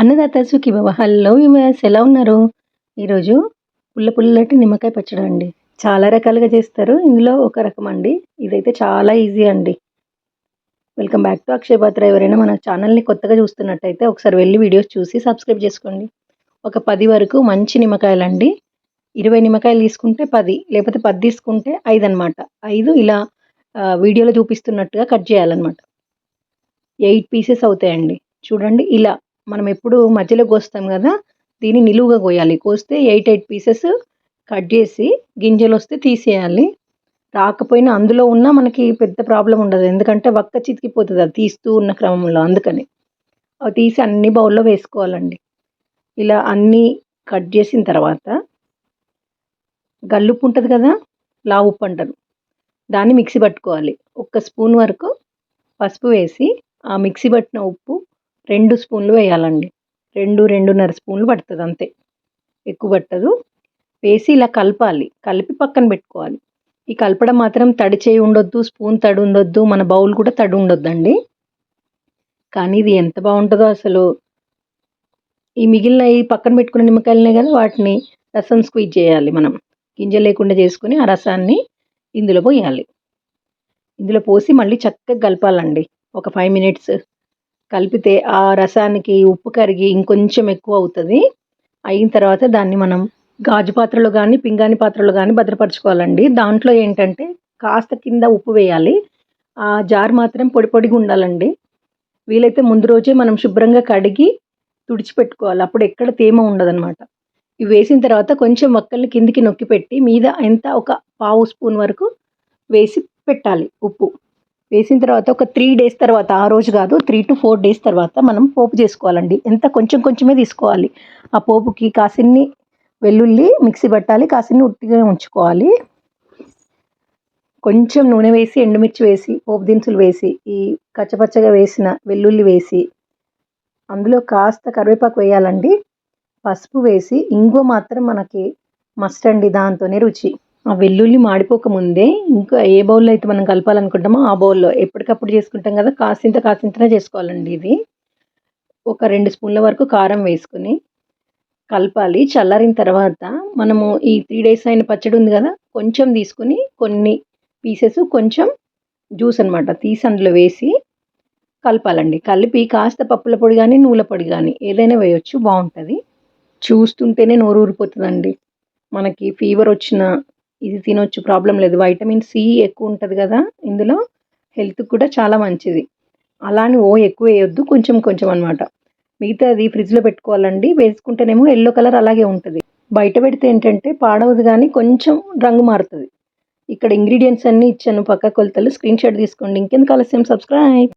అన్నదాత సుఖీ బాబా hello ఎలా ఉన్నారు? ఈరోజు పుల్ల పుల్లటి నిమ్మకాయ పచ్చడి అండి. చాలా రకాలుగా చేస్తారు. ఇందులో ఒక రకం అండి. ఇదైతే చాలా ఈజీ అండి. వెల్కమ్ బ్యాక్ టు అక్షయ్ పాత్ర ఎవరైనా మన ఛానల్ని కొత్తగా చూస్తున్నట్టయితే ఒకసారి వెళ్ళి వీడియోస్ చూసి సబ్స్క్రైబ్ చేసుకోండి. ఒక పది వరకు మంచి నిమ్మకాయలు అండి ఇరవై నిమ్మకాయలు తీసుకుంటే పది లేకపోతే పది తీసుకుంటే ఐదు అనమాట ఐదు ఇలా వీడియోలో చూపిస్తున్నట్టుగా కట్ చేయాలన్నమాట. ఎయిట్ పీసెస్ అవుతాయండి. చూడండి ఇలా మనం ఎప్పుడు మధ్యలో కోస్తాం కదా దీన్ని నిలువుగా కోయాలి. కోస్తే ఎయిట్ ఎయిట్ పీసెస్ కట్ చేసి గింజలు వస్తే తీసేయాలి. రాకపోయినా అందులో ఉన్న మనకి పెద్ద ప్రాబ్లం ఉండదు. ఎందుకంటే వక్క చితికిపోతుంది అది తీస్తూ ఉన్న క్రమంలో అందుకని. అవి తీసి అన్ని బౌల్లో వేసుకోవాలండి. ఇలా అన్నీ కట్ చేసిన తర్వాత గల్లుప్పు ఉంటుంది కదా లావు ఉప్పు అంటారు. దాన్ని మిక్సీ పట్టుకోవాలి. ఒక్క స్పూన్ వరకు పసుపు వేసి ఆ మిక్సీ పట్టిన ఉప్పు రెండు స్పూన్లు వేయాలండి. రెండు రెండున్నర స్పూన్లు పడుతుంది అంతే. ఎక్కువ పట్టదు. వేసి ఇలా కలపాలి. కలిపి పక్కన పెట్టుకోవాలి. ఈ కలపడం మాత్రం తడి చేయి ఉండొద్దు స్పూన్ తడి ఉండొద్దు మన బౌల్ కూడా తడి ఉండొద్దండి. కానీ ఇది ఎంత బాగుంటుందో అసలు. ఈ మిగిలిన ఈ పక్కన పెట్టుకున్న నిమ్మకాయలనే కదా వాటిని రసం స్క్వీజ్ చేయాలి మనం. గింజ లేకుండా చేసుకుని ఆ రసాన్ని ఇందులో పోయాలి. ఇందులో పోసి మళ్ళీ చక్కగా కలపాలండి. ఒక ఫైవ్ మినిట్స్ కలిపితే ఆ రసానికి ఉప్పు కరిగి ఇంకొంచెం ఎక్కువ అవుతుంది. అయిన తర్వాత దాన్ని మనం గాజు పాత్రలో కానీ పింగాణి పాత్రలో కానీ భద్రపరచుకోవాలండి. దాంట్లో ఏంటంటే కాస్త కింద ఉప్పు వేయాలి. ఆ జార్ మాత్రం పొడి పొడిగా ఉండాలండి. వీలైతే ముందు రోజే మనం శుభ్రంగా కడిగి తుడిచిపెట్టుకోవాలి. అప్పుడు ఎక్కడ తేమ ఉండదన్నమాట. ఇవి వేసిన తర్వాత కొంచెం మొక్కల్ని కిందికి నొక్కి పెట్టి మీద ఎంత ఒక పావు స్పూన్ వరకు వేసి పెట్టాలి ఉప్పు. వేసిన తర్వాత ఒక త్రీ డేస్ తర్వాత ఆ రోజు కాదు త్రీ టు ఫోర్ డేస్ తర్వాత మనం పోపు చేసుకోవాలండి. ఎంత కొంచెం కొంచెమే తీసుకోవాలి. ఆ పోపుకి కాసిన్ని వెల్లుల్లి మిక్సీ పట్టాలి కాసిన్ని ఉట్టిగా ఉంచుకోవాలి. కొంచెం నూనె వేసి ఎండుమిర్చి వేసి పోపు దినుసులు వేసి ఈ కచ్చపచ్చగా వేసిన వెల్లుల్లి వేసి అందులో కాస్త కరివేపాకు వేయాలండి. పసుపు వేసి ఇంగువ మాత్రం మనకి మస్ట్ అండి దాంతోనే రుచి. ఆ వెల్లుల్లి మాడిపోకముందే ఇంకా ఏ బౌల్లో అయితే మనం కలపాలనుకుంటామో ఆ బౌల్లో ఎప్పటికప్పుడు చేసుకుంటాం కదా కాసింత కాసింతనే చేసుకోవాలండి ఇది. ఒక రెండు స్పూన్ల వరకు కారం వేసుకుని కలపాలి. చల్లారిన తర్వాత మనము ఈ త్రీ డేస్ అయిన పచ్చడి ఉంది కదా కొంచెం తీసుకుని కొన్ని పీసెస్ కొంచెం జ్యూస్ అనమాట తీసి అందులో వేసి కలపాలండి. కలిపి కాస్త పప్పుల పొడి కానీ నూల పొడి కానీ ఏదైనా వేయొచ్చు బాగుంటుంది. చూస్తుంటేనే నోరు ఊరిపోతుందండి మనకి ఫీవర్ వచ్చిన ఇది తినొచ్చు ప్రాబ్లం లేదు. వైటమిన్ సి ఎక్కువ ఉంటుంది కదా ఇందులో హెల్త్కి కూడా చాలా మంచిది. అలాని ఓ ఎక్కువ వేయొద్దు కొంచెం కొంచెం అనమాట మిగతా అది ఫ్రిడ్జ్లో పెట్టుకోవాలండి వేసుకుంటేనేమో ఎల్లో కలర్ అలాగే ఉంటుంది. బయట పెడితే ఏంటంటే పాడవదు కానీ కొంచెం రంగు మారుతుంది. ఇక్కడ ఇంగ్రీడియంట్స్ అన్నీ ఇచ్చాను పక్క కొలతలు. స్క్రీన్ షాట్ తీసుకోండి. ఇంకెందుకు ఆలస్యం? సబ్స్క్రైబ్.